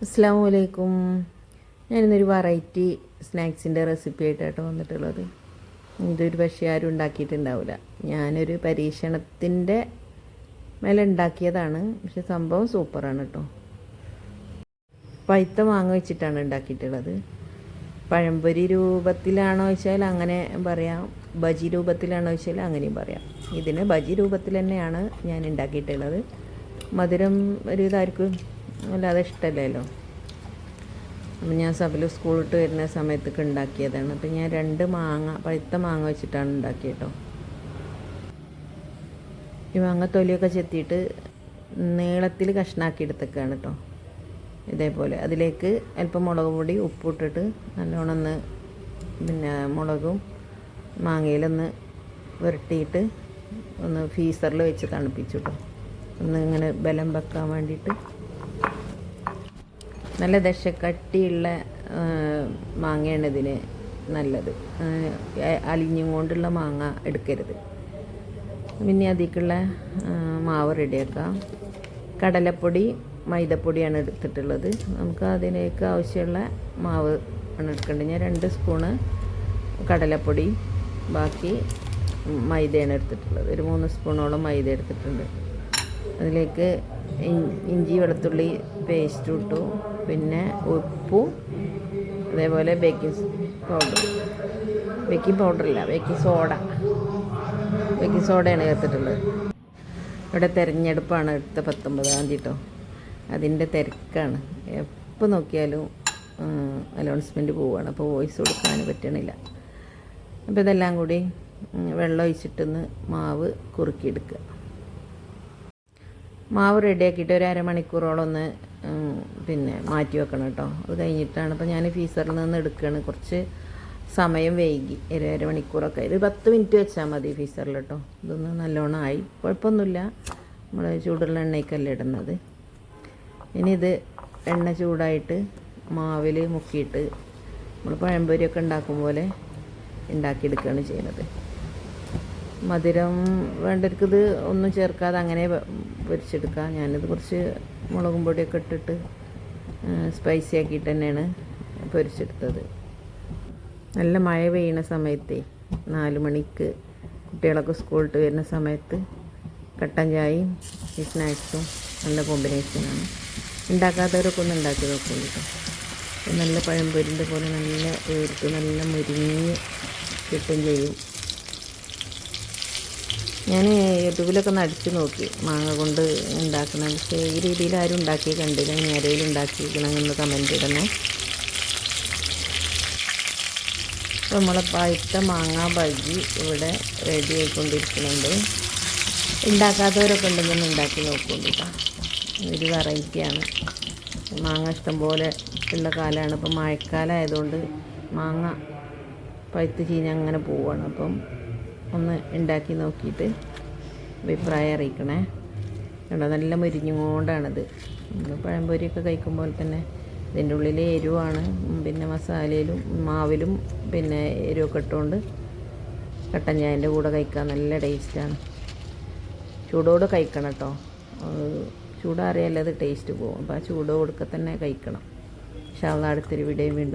അസ്സാം വലൈക്കും ഞാനിന്നൊരു variety സ്നാക്സിന്റെ recipe ആയിട്ടാണ് വന്നിട്ടുള്ളത്. ഇതൊരു പക്ഷേ ആരും ഉണ്ടാക്കിയിട്ടുണ്ടാവില്ല ഞാനൊരു പരീക്ഷണത്തിന്റെ മേലെ ഉണ്ടാക്കിയതാണ്. പക്ഷെ സംഭവം സൂപ്പറാണ് കേട്ടോ പഴുത്ത മാങ്ങ വെച്ചിട്ടാണ് ഉണ്ടാക്കിയിട്ടുള്ളത്. പഴംപൊരി രൂപത്തിലാണോ വെച്ചാൽ അങ്ങനെ പറയാം. ബജി രൂപത്തിലാണോ വെച്ചാൽ അങ്ങനെയും പറയാം. ഇതിന് ബജി രൂപത്തിൽ തന്നെയാണ് ഞാൻ ഉണ്ടാക്കിയിട്ടുള്ളത്. മധുരം ഒരു ഇതായിരിക്കും. അല്ലാതെ ഇഷ്ടമല്ലല്ലോ. അപ്പം ഞാൻ സഭയിൽ സ്കൂളിട്ട് വരുന്ന സമയത്തൊക്കെ ഉണ്ടാക്കിയതാണ്. അപ്പം ഞാൻ രണ്ട് മാങ്ങ പഴുത്ത മാങ്ങ വെച്ചിട്ടാണ് ഉണ്ടാക്കിയത് ഈ മാങ്ങ തൊലിയൊക്കെ ചെത്തിയിട്ട് നീളത്തിൽ കഷ്ണാക്കി എടുത്തേക്കാണ് കേട്ടോ ഇതേപോലെ. അതിലേക്ക് അല്പം മുളക് പൊടി ഉപ്പിട്ടിട്ട് നല്ലോണം ഒന്ന് പിന്നെ മുളകും മാങ്ങയിലൊന്ന് പുരട്ടിയിട്ട് ഒന്ന് ഫീസറിൽ വെച്ച് തണുപ്പിച്ചു കേട്ടോ ഒന്ന് ഇങ്ങനെ ബലം വെക്കാൻ വേണ്ടിയിട്ട് നല്ല ദശ കട്ടിയുള്ള മാങ്ങയാണ് ഇതിന് നല്ലത്. അലിഞ്ഞും കൊണ്ടുള്ള മാങ്ങ എടുക്കരുത്. പിന്നെ അതിലേക്കുള്ള മാവ് റെഡിയാക്കാം. കടലപ്പൊടി മൈദപ്പൊടിയാണ് എടുത്തിട്ടുള്ളത്. നമുക്ക് അതിലേക്ക് ആവശ്യമുള്ള മാവ് ആണ് എടുക്കേണ്ടത്. ഞാൻ രണ്ട് സ്പൂണ് കടലപ്പൊടി ബാക്കി മൈദയാണ് എടുത്തിട്ടുള്ളത്. ഒരു മൂന്ന് സ്പൂണോളം മൈദ എടുത്തിട്ടുണ്ട്. അതിലേക്ക് ഇഞ്ചി വെളുത്തുള്ളി പേസ്റ്റ് ഇട്ടു. പിന്നെ ഉപ്പും അതേപോലെ ബേക്കിംഗ് പൗഡർ ബേക്കിംഗ് പൗഡറില്ല ബേക്കിംഗ് സോഡ ബേക്കിംഗ് സോഡയാണ് ചേർത്തിട്ടുള്ളത്. ഇവിടെ തിരഞ്ഞെടുപ്പാണ് അടുത്ത പത്തൊമ്പതാം തീയതി കേട്ടോ അതിന്റെ തിരക്കാണ്. എപ്പോൾ നോക്കിയാലും അനൗൺസ്മെന്റ് പോവുകയാണ് അപ്പോൾ വോയിസ് കൊടുക്കാൻ പറ്റണില്ല. അപ്പോൾ ഇതെല്ലാം കൂടി വെള്ളം ഒഴിച്ചിട്ടൊന്ന് മാവ് കുറുക്കിയെടുക്കുക മാവ് റെഡിയാക്കിയിട്ട് ഒരു അരമണിക്കൂറോളം ഒന്ന് പിന്നെ മാറ്റി വെക്കണം കേട്ടോ. അത് കഴിഞ്ഞിട്ടാണ് ഇപ്പോൾ ഞാൻ ഫീസറിൽ നിന്ന് എടുക്കുകയാണ് കുറച്ച് സമയം വൈകി. ഒരു അരമണിക്കൂറൊക്കെ. ഒരു പത്ത് മിനിറ്റ് വെച്ചാൽ മതി ഫീസറിൽ കേട്ടോ. ഇതൊന്ന് നല്ലോണം ആയി. കുഴപ്പമൊന്നുമില്ല. നമ്മൾ ചൂടുള്ള എണ്ണയ്ക്കല്ല ഇടുന്നത്. ഇനി ഇത് എണ്ണ ചൂടായിട്ട് മാവിൽ മുക്കിയിട്ട് നമ്മൾ പഴംപൊരിയൊക്കെ ഉണ്ടാക്കും പോലെ ഉണ്ടാക്കിയെടുക്കുകയാണ് ചെയ്യുന്നത്. മധുരം വേണ്ടവർക്കിത് ഒന്നും ചേർക്കാതെ അങ്ങനെ പൊരിച്ചെടുക്കാം. ഞാനിത് കുറച്ച് മുളകും പൊടിയൊക്കെ ഇട്ടിട്ട് സ്പൈസി ആക്കിയിട്ട് തന്നെയാണ് പൊരിച്ചെടുത്തത്. നല്ല മഴ പെയ്യുന്ന സമയത്തേ നാല് മണിക്ക് കുട്ടികളൊക്കെ സ്കൂളിട്ട് വരുന്ന സമയത്ത് കട്ടൻ ചായയും ഈ സ്നാക്സും നല്ല കോമ്പിനേഷനാണ് ഉണ്ടാക്കാത്തവരൊക്കെ ഒന്ന് ഉണ്ടാക്കി നോക്കും കേട്ടോ. നല്ല പഴംപൊരിന്റെ പോലെ നല്ല വീർത്ത് നല്ല മുരിഞ്ഞ് കിട്ടുകയും ചെയ്യും. ഞാൻ യൂട്യൂബിലൊക്കെ ഒന്ന് അടിച്ച് നോക്കി മാങ്ങ കൊണ്ട് ഉണ്ടാക്കണം പക്ഷേ ഈ രീതിയിൽ ആരും ഉണ്ടാക്കി കണ്ടില്ല. ഇനി ആരെങ്കിലും ഉണ്ടാക്കിയിരിക്കണമെന്ന് കമന്റ് ഇടണേ. അപ്പോൾ നമ്മളെ പഴുത്ത മാങ്ങ ബജി ഇവിടെ റെഡി ആയിക്കൊണ്ടിരിക്കുന്നുണ്ട്. ഉണ്ടാക്കാത്തവരൊക്കെ ഉണ്ടെങ്കിൽ ഉണ്ടാക്കി നോക്കുന്നുണ്ട് കേട്ടോ. ഒരു വെറൈറ്റിയാണ്. മാങ്ങ ഇഷ്ടംപോലെ ഉള്ള കാലമാണ്. ഇപ്പം മഴക്കാലം ആയതുകൊണ്ട് മാങ്ങ പഴുത്ത് ചീഞ്ഞ് അങ്ങനെ പോവുകയാണ്. അപ്പം ഒന്ന് ഉണ്ടാക്കി നോക്കിയിട്ട് അഭിപ്രായം അറിയിക്കണേ. കണ്ടോ നല്ല മുരിഞ്ഞുകൊണ്ടാണിത്. നമ്മൾ പഴംപൊരിയൊക്കെ കഴിക്കുമ്പോൾ തന്നെ ഇതിന്റെ ഉള്ളിൽ എരിവാണ് പിന്നെ മസാലയിലും മാവിലും പിന്നെ എരിവൊക്കെ ഇട്ടുകൊണ്ട് കട്ടൻ ചായന്റെ കൂടെ കഴിക്കാൻ നല്ല ടേസ്റ്റാണ്. ചൂടോട് കഴിക്കണം കേട്ടോ. ചൂടാറിയാലത് ടേസ്റ്റ് പോകും. അപ്പോൾ ആ ചൂടോടെ തന്നെ കഴിക്കണം. പക്ഷേ അടുത്തൊരു വീഡിയോ വീണ്ടും